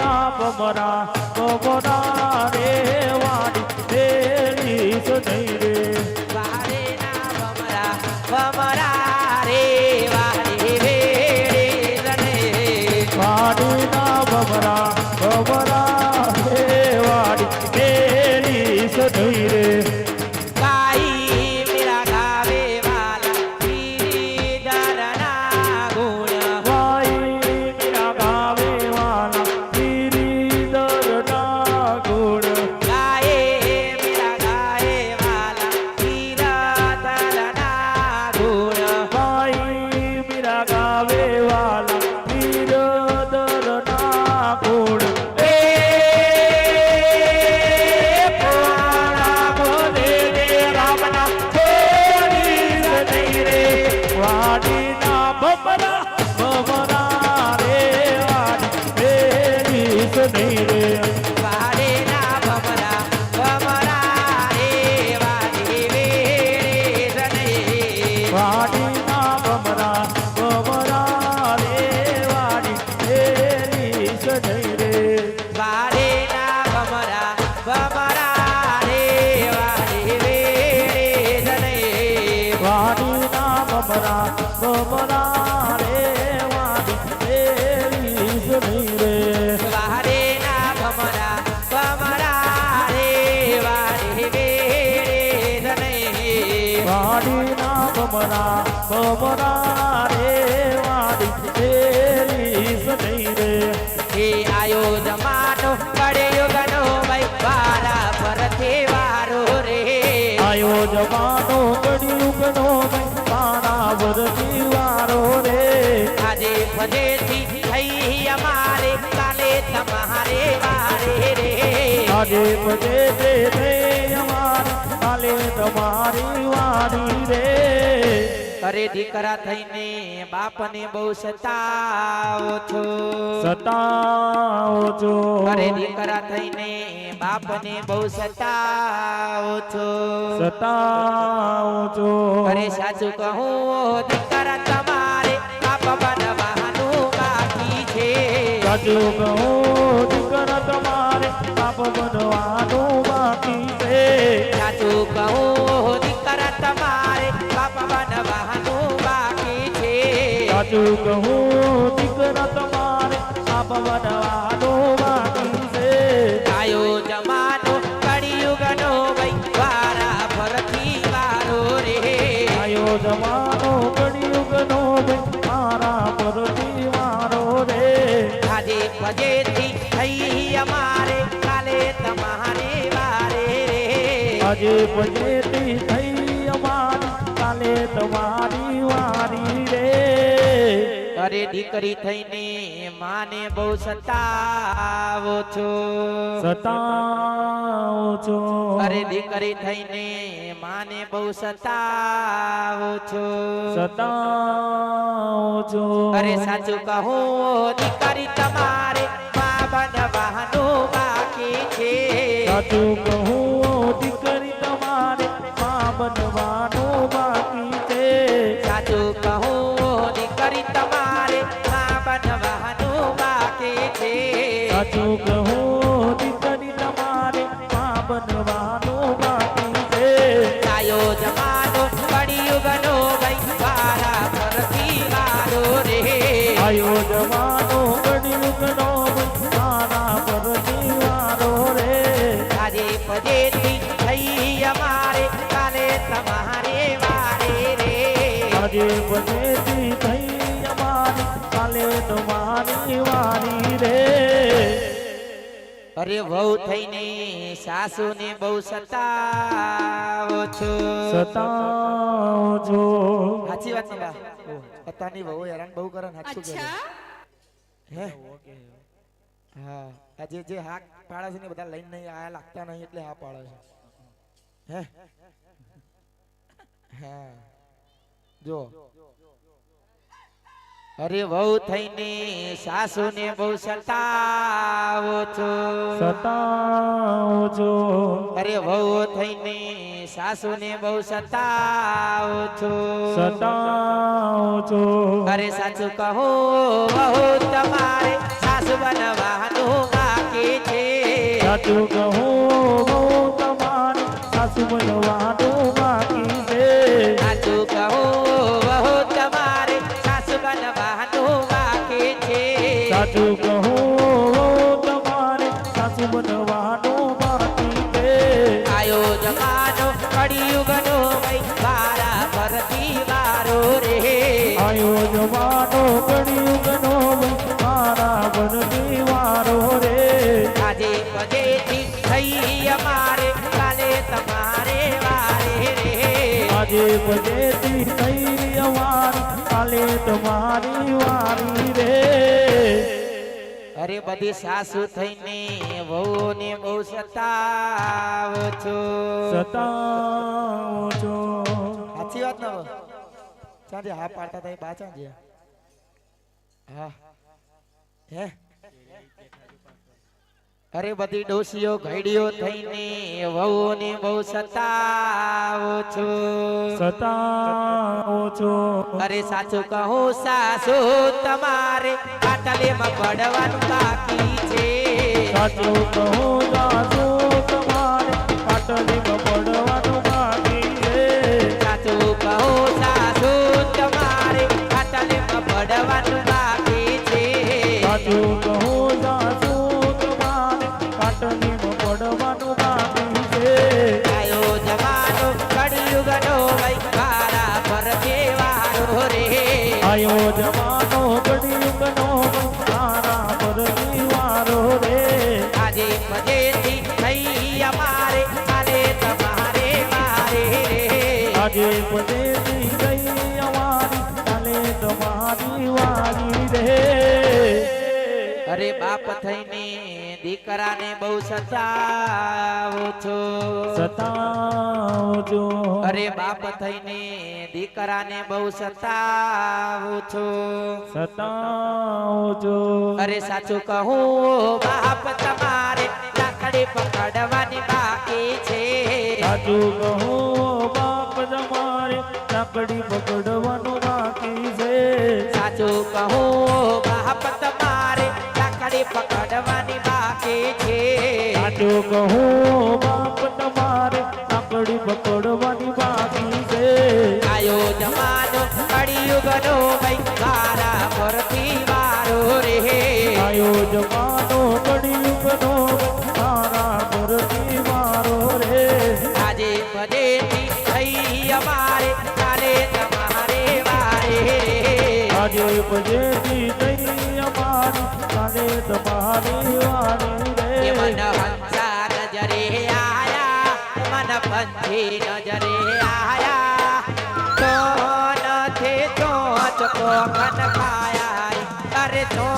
ના બમરા બમરા રે વાડી તેરી સુધઈ રે. વાડી ના બમરા બમરા રે વાડી રે. રે તેરી સુધઈ વાડીના બમરા બમરા રે વાડી તેરી સનઈ રે એ આયો જમાનો પડ્યો ગનો ભાઈ વારા પરથી વારો રે. આયો જમાનો પડ્યો ગનો ભાઈ વારા પરથી વારો રે. આજે ફજેથી થઈ અમારે કાલે તમારે વારે રે. આજે ફજેથી થઈ ચાલે તમારી વાડી રે. અરે દીકરા થઈને બાપને બહુ સતાવો છો. સતાવો છો. અરે દીકરા થઈને બાપને બહુ સતાવો છો. સતાવો છો. અરે સાચું કહો દીકરા તમારે બાપ બનવાનું બાકી છે. સાચું કહું આજે પજેતી થઈ અમારી કાલે તમારી વારી રે. અરે દીકરી થઈને માને બહુ સતાવો છો. સતાવો છો. અરે દીકરી થઈને માને બહુ સતાવો છો. સતાવો છો. અરે સાચું કહું દીકરી તમારે મા બનવાનું બાકી છે. સાચું કહું દીકરી તમારે મા બનવાનું આજે પછેથી થઈ અમારી કાલે તમારી વારી રે અરે વહુ થઈને સાસુને બહુ સતાવો છો સતાવો છો સાચી વાત છે અત્યારની વહુ હેરાન બહુ કરે ને સાચું કહે હે હા આજે જે હાક પાડે છે ને બધા લઈને નહીં આયા લાગતા નહીં એટલે હા પાડે છે હે હા જો. અરે વહુ થઈને સાસુને બહુ સતાવો છો. સતાવો છો. અરે વહુ થઈને સાસુને બહુ સતાવો છો. સતાવો છો. અરે સાચું કહો વહુ તમારે સાસુ બનવાનું બાકી છે. સાચું કહું બહુ તમારે સાસુ બનવાનું આજે પજેથી થઈ અમારી કાલે તમારી વારી રે. અરે બધી સાસુ થઈને વહુને બહુ સતાવ છો. સતાવ છો. સાચી વાત ને ચાંદે હા પાડતા હતા બા ચાંદે હા. હે? અરે બધી ડોસીઓ ઘડીઓ થઈને વહુને બહુ સતાવો છો. સતાવો છો. અરે સાચું કહું સાસુ તમારે પાટલીમાં પડવાનું બાકી છે. સાચું કહું સાસુ તમારે પાટલીમાં રે અરે બાપ થઈને દીકરાને બહુ સતાવો છો. સતાવો છો. અરે બાપ થઈને દીકરાને બહુ સતાવો છો. સતાવો છો. અરે સાચું કહું બાપ તમારે લાકડી પકડવાની બાકી છે. સાચું કહું બાપ લાકડી પકડવાનું બાકી છે. સાચું કહો બાપ તમારે સાંકડી પકડવાની બાકી છે. સાચું કહો બાપ તમારે સાંકડી પકડવાની બાકી છે. આયો જમાનો કળિયુગનો ભાઈ મારા પરથી મારો રે. આયો જમાનો આજે પજેથી કઈ અમારી કાલે તમારી વાણી રે. મન હંસા નજરે આયા મન પંથી નજરે આયા. તો નથી તો ચકો મન ખાયા અરે તો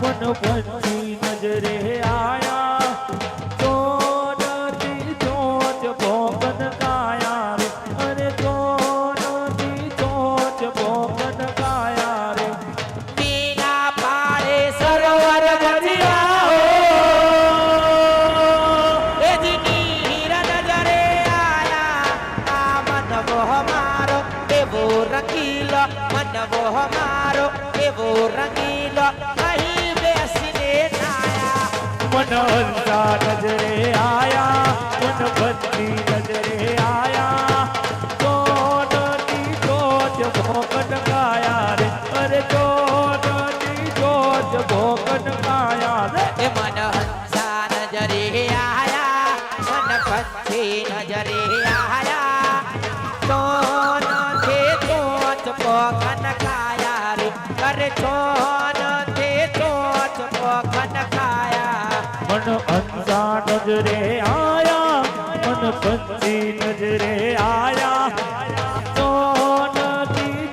પંછી નજરે આયા. સોનથી ચોચ ભોગન કાયા રે. અરે સોનથી ચોચ ભોગન કાયા રે. મીના પાળે સરોવર ભજ્યા એ જીની નજરે આયા. આ મન મોહ મારો, એવો રંગીલો. મન મોહ મારો, એવો રંગીલો. અહીં મન હંસા નજરે આયા મન પંછી નજરે આયા. સોનથી ચોચ પોકન કાયા